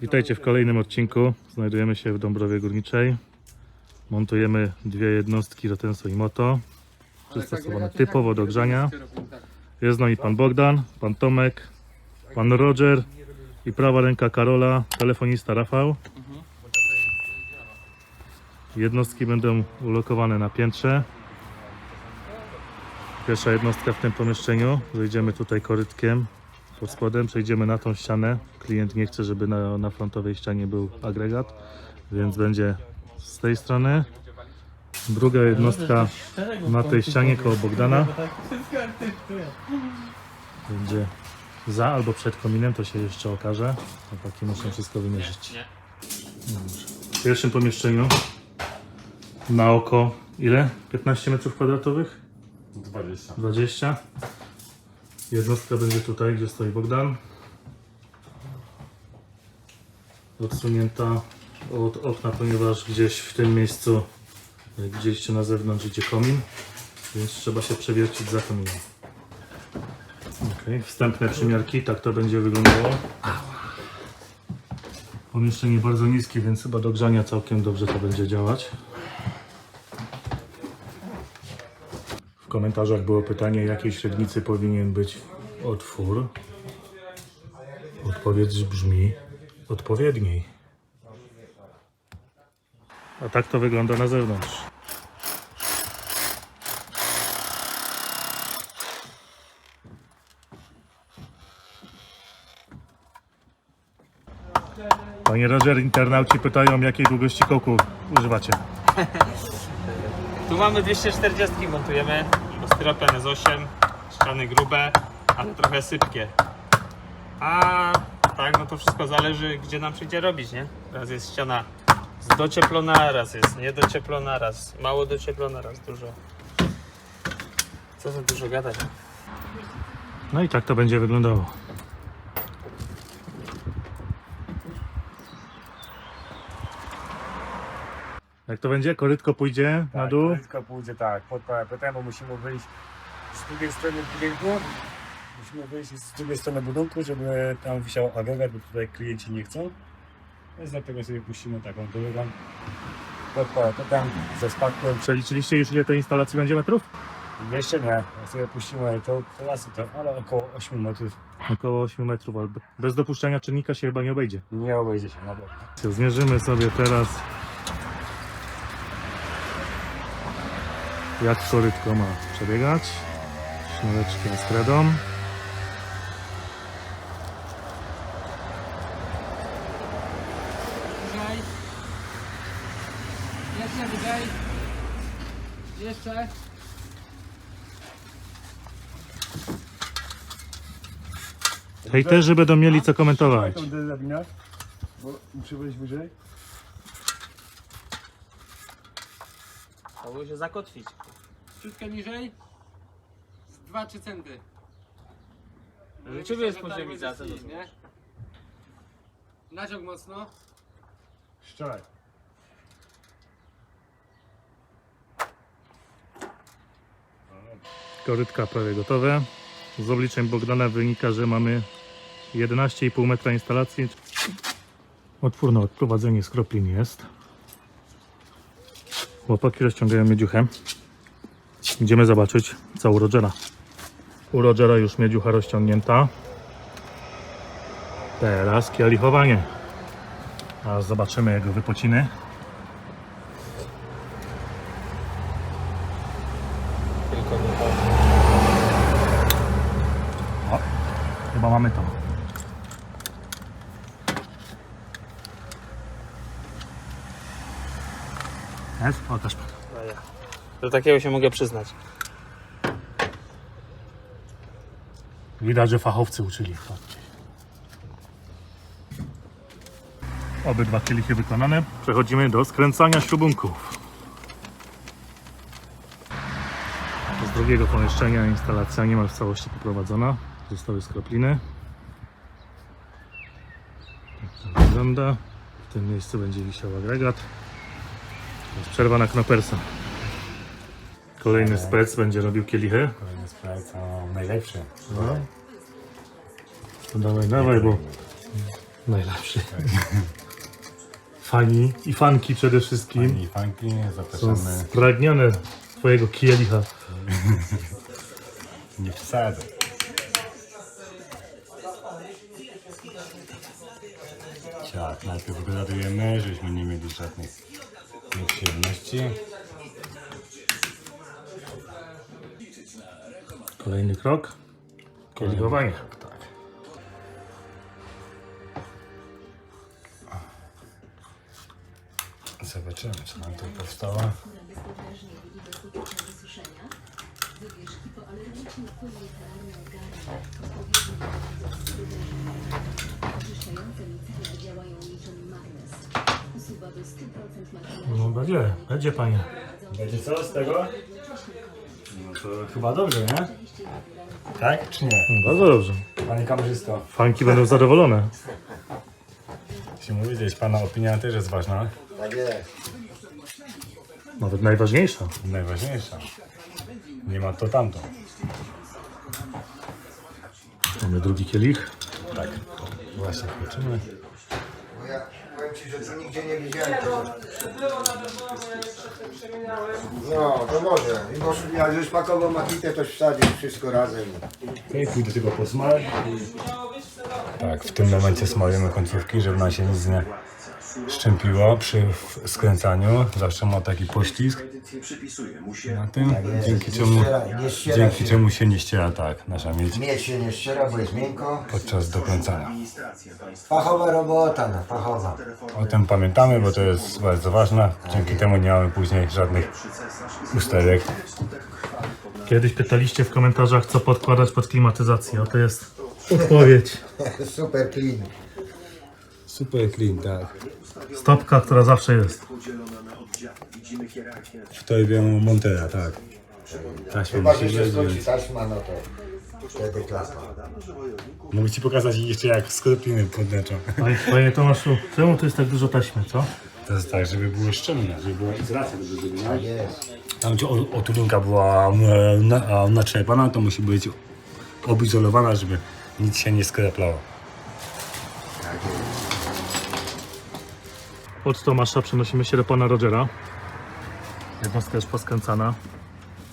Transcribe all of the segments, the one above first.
Witajcie w kolejnym odcinku. Znajdujemy się w Dąbrowie Górniczej. Montujemy dwie jednostki Rotenso i Moto. Przystosowane typowo do grzania. Jest z nami pan Bogdan, pan Tomek, pan Roger i prawa ręka Karola, telefonista Rafał. Jednostki będą ulokowane na piętrze. Pierwsza jednostka w tym pomieszczeniu. Wejdziemy tutaj korytkiem pod spodem, przejdziemy na tą ścianę. Klient nie chce, żeby na, na frontowej ścianie był agregat, więc będzie z tej strony. Druga jednostka na tej ścianie koło Bogdana. Będzie za albo przed kominem, to się jeszcze okaże. Chłopaki muszą wszystko wymierzyć. Dobrze. W pierwszym pomieszczeniu na oko ile? 15 metrów kwadratowych? 20. 20. Jednostka będzie tutaj, gdzie stoi Bogdan. Odsunięta od okna, ponieważ gdzieś w tym miejscu, widzieliście na zewnątrz, idzie komin, więc trzeba się przewiercić za kominem. Ok, wstępne przymiarki, tak to będzie wyglądało. Pomieszczenie bardzo niskie, więc chyba do grzania całkiem dobrze to będzie działać. W komentarzach było pytanie, jakiej średnicy powinien być otwór. Odpowiedź brzmi odpowiedniej. A tak to wygląda na zewnątrz. Panie Roger, internauci pytają, jakiej długości kołku używacie. Tu mamy 240 montujemy, styropian S8, ściany grube, ale trochę sypkie. A tak, no to wszystko zależy gdzie nam przyjdzie robić, nie? Raz jest ściana docieplona, raz jest niedocieplona, raz mało docieplona, raz dużo. Co za dużo gadać. No i tak to będzie wyglądało. Jak to będzie? Korytko pójdzie na dół? Tylko pójdzie tak, pod parapetem, bo musimy wyjść z drugiej strony budynku. Musimy wyjść z drugiej strony budynku, żeby tam wisiał agregat, bo tutaj klienci nie chcą. Więc dlatego sobie puścimy taką drogą pod parapetem ze spadkiem. Przeliczyliście już ile tej instalacji będzie metrów? Jeszcze nie, ja sobie puścimy to klasy, to, ale około 8 metrów Około 8 metrów, ale bez dopuszczania czynnika się chyba nie obejdzie. nie obejdzie się na pewno. Zmierzymy sobie teraz jak korytko ma przebiegać. Sznureczkiem z kredą. Wyżej. Jeszcze wyżej. Jeszcze. Hejterzy będą mieli co komentować. Tą drabinę, bo muszę wejść wyżej. Mogło się zakotwić. Ciutkę niżej. Z 2-3 centy. Że ciebie jest będzie co to? Naciąg mocno. Szczelaj. Korytka prawie gotowe. Z obliczeń Bogdana wynika, że mamy 11,5 metra instalacji. Otwór na odprowadzenie skroplin jest. Chłopaki rozciągają miedziuchę. Idziemy zobaczyć co u Rogera. U Rogera już miedziucha rozciągnięta. Teraz kielichowanie. A zobaczymy jego wypociny. Tylko nie to. O, chyba mamy to. Jest? O, też pan. No ja. Do takiego się mogę przyznać. Widać, że fachowcy uczyli. Patrzcie. Obydwa kielichy wykonane. Przechodzimy do skręcania śrubunków. Z drugiego pomieszczenia instalacja niemal w całości poprowadzona. Zostały skropliny. Tak to wygląda. W tym miejscu będzie wisiał agregat. Jest przerwa na knopersa. Kolejny spec będzie robił kielichy. Kolejny spray, co najlepszy. No. To dawaj, dawaj, bo Najlepszy. Fani i fanki przede wszystkim Pani fanki, są zapraszamy. spragnione twojego kielicha. Nie przesadzę. Tak, najpierw wygadujemy, żebyśmy nie mieli żadnych nieprzyjemności. Kolejny krok. Kielichowanie. Tak. Zobaczymy, co nam tu powstało. wybierz hipoalergiczny płyn micelarny Garnier, odpowiedni do uderzenia. Działają niczym magnes. Usuwa do 100% makijażu. No będzie, będzie panie. Będzie co z tego? No to chyba dobrze, nie? Tak czy nie? No, Bardzo dobrze. Panie kamerzysto, Fanki będą zadowolone. musimy wiedzieć, pana opinia też jest ważna. Tak jest. Nawet najważniejsza. Najważniejsza. Nie ma to tamto. Mamy drugi kielich. Właśnie kończymy. Bo ja powiem ci, że tu nigdzie nie widziałem tego. No, to może. I może jak już pakował makitę, to wsadził wszystko razem. Okej, pójdę tylko po. Tak, w tym momencie smalujemy końcówki, żeby nam się nic nie szczępiło przy skręcaniu. Zawsze ma taki poślizg na tym, dzięki czemu, ściera- nie ściera dzięki się. czemu się nie ściera tak nasza miedź Miedź się nie ściera, bo jest miękko. podczas dokręcania. Fachowa robota, no, fachowa. O tym pamiętamy, bo to jest bardzo ważne. Dzięki temu nie mamy później żadnych usterek. Kiedyś pytaliście w komentarzach, co podkładać pod klimatyzację. A to jest odpowiedź. Super clean. Super clean, tak. Stopka, która zawsze jest. W torbie Montera, tak. Taśmę Chyba, musi że się skończy wziąć. taśma, no to wtedy klapa. Mogę ci pokazać jeszcze jak skorpiny podleczą. Panie, panie Tomaszu, czemu tu jest tak dużo taśmy, co? To jest tak, żeby było szczelne, żeby była izolacja do zrobienia. Tak jest. Tam gdzie o- otulinka była e, na, a, naczerpana, to musi być obizolowana, żeby nic się nie skreplało. Tak jest. Od Tomasza przenosimy się do pana Rogera. Jednostka już poskręcana,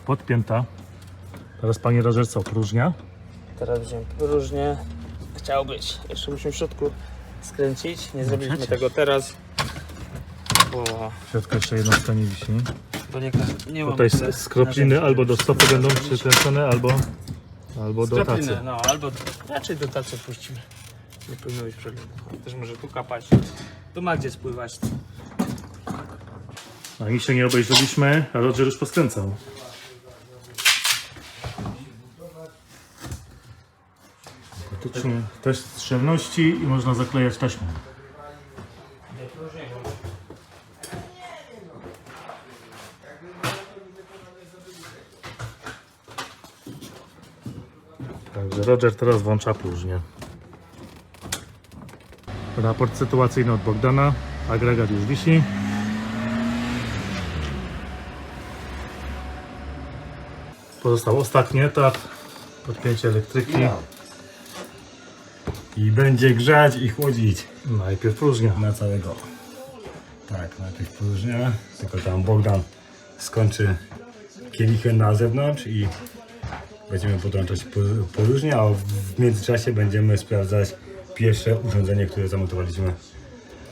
podpięta. Teraz panie Roger co, próżnia? Teraz będziemy różnie. Chciał być. Jeszcze musimy w środku skręcić. Nie zrobiliśmy przecież. tego teraz. Bo W środku jeszcze jednostka nie wisi. to nie, nie mam Tutaj tyle s- skropliny narzędzi. albo do stopy będą przykręcone, albo, albo do tacy. Skropliny, no albo raczej do tacy puścimy. Nie powinno być problemu. Też może tu kapać. Tu ma gdzie spływać. A nic się nie obejrzeliśmy, a Roger już poskręcał. Faktycznie test szczelności i można zaklejać taśmą. Także Roger teraz włącza próżnię. Raport sytuacyjny od Bogdana. Agregat już wisi. Pozostał ostatni etap. Podpięcie elektryki. I będzie grzać i chłodzić Najpierw próżnia. na całego. Tak, najpierw próżnia, tylko tam Bogdan skończy kielichy na zewnątrz i będziemy podłączać po- próżnię, a w międzyczasie będziemy sprawdzać pierwsze urządzenie, które zamontowaliśmy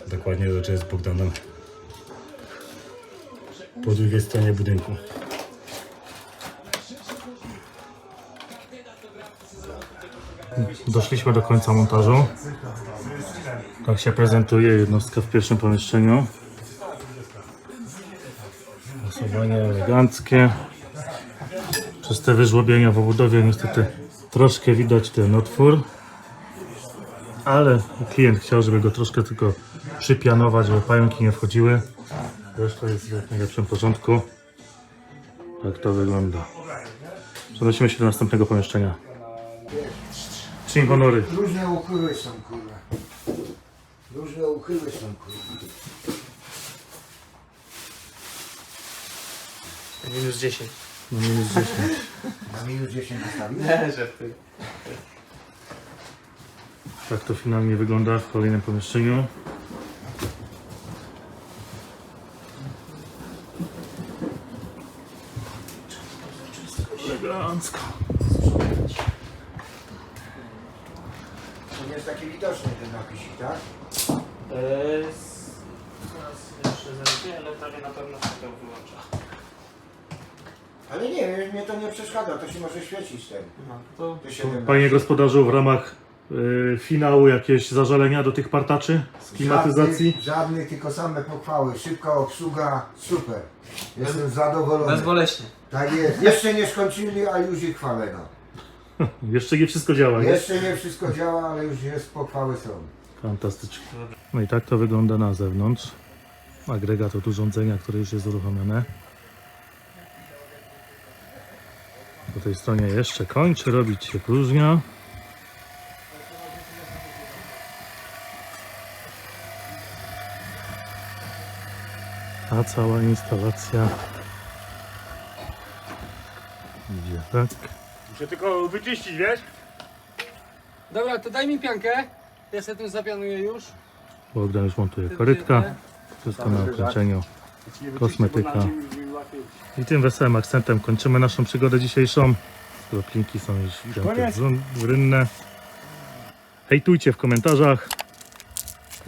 dokładnie to z Bogdanem po drugiej stronie budynku. Doszliśmy do końca montażu. Tak się prezentuje jednostka w pierwszym pomieszczeniu. Głosowanie eleganckie. Przez te wyżłobienia w obudowie niestety troszkę widać ten otwór. Ale klient chciał, żeby go troszkę tylko przypianować, żeby pająki nie wchodziły. Reszta jest w najlepszym porządku. Tak to wygląda. Przenosimy się do następnego pomieszczenia. Czyń honory. Różne uchyły są, kurwa. Różne uchyły są, kurwa. Minus 10. No minus 10. Na minus 10 wystawił? Nie, żartuję. Tak to finalnie wygląda w kolejnym pomieszczeniu. Elegancko. To nie jest taki widoczny ten napisik, tak? Eee, Zaraz jeszcze zerknę, ale prawie na pewno się to wyłącza. Ale nie, mnie to nie przeszkadza, to się może świecić ten. No, to Te 17. Panie gospodarzu, w ramach y, finału jakieś zażalenia do tych partaczy z klimatyzacji? Żadnych, żadnych, tylko same pochwały. Szybka obsługa, super. Jestem zadowolony. bezboleśnie. Tak jest. Jeszcze nie skończyli, a już ich chwalę. No. Jeszcze nie wszystko działa, nie? Jeszcze nie wszystko działa, ale już jest pochwały są. Fantastycznie. No i tak to wygląda na zewnątrz. Agregat od urządzenia, które już jest uruchomione. Po tej stronie jeszcze kończy robić się próżnia. Cała instalacja idzie tak. Muszę tylko wyczyścić, wiesz? Dobra, to daj mi piankę. Ja sobie tym zapianuję już. Bogdan już montuje korytka. Wszystko na ukończeniu. Kosmetyka. I tym wesołym akcentem kończymy naszą przygodę dzisiejszą. Skroplinki są już w rynne. Hejtujcie w komentarzach.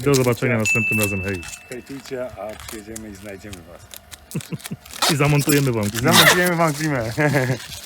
I do zobaczenia następnym razem. Hej. Hejtujcie, a przyjedziemy i znajdziemy was. I zamontujemy wam. Zamontujemy wam klimę.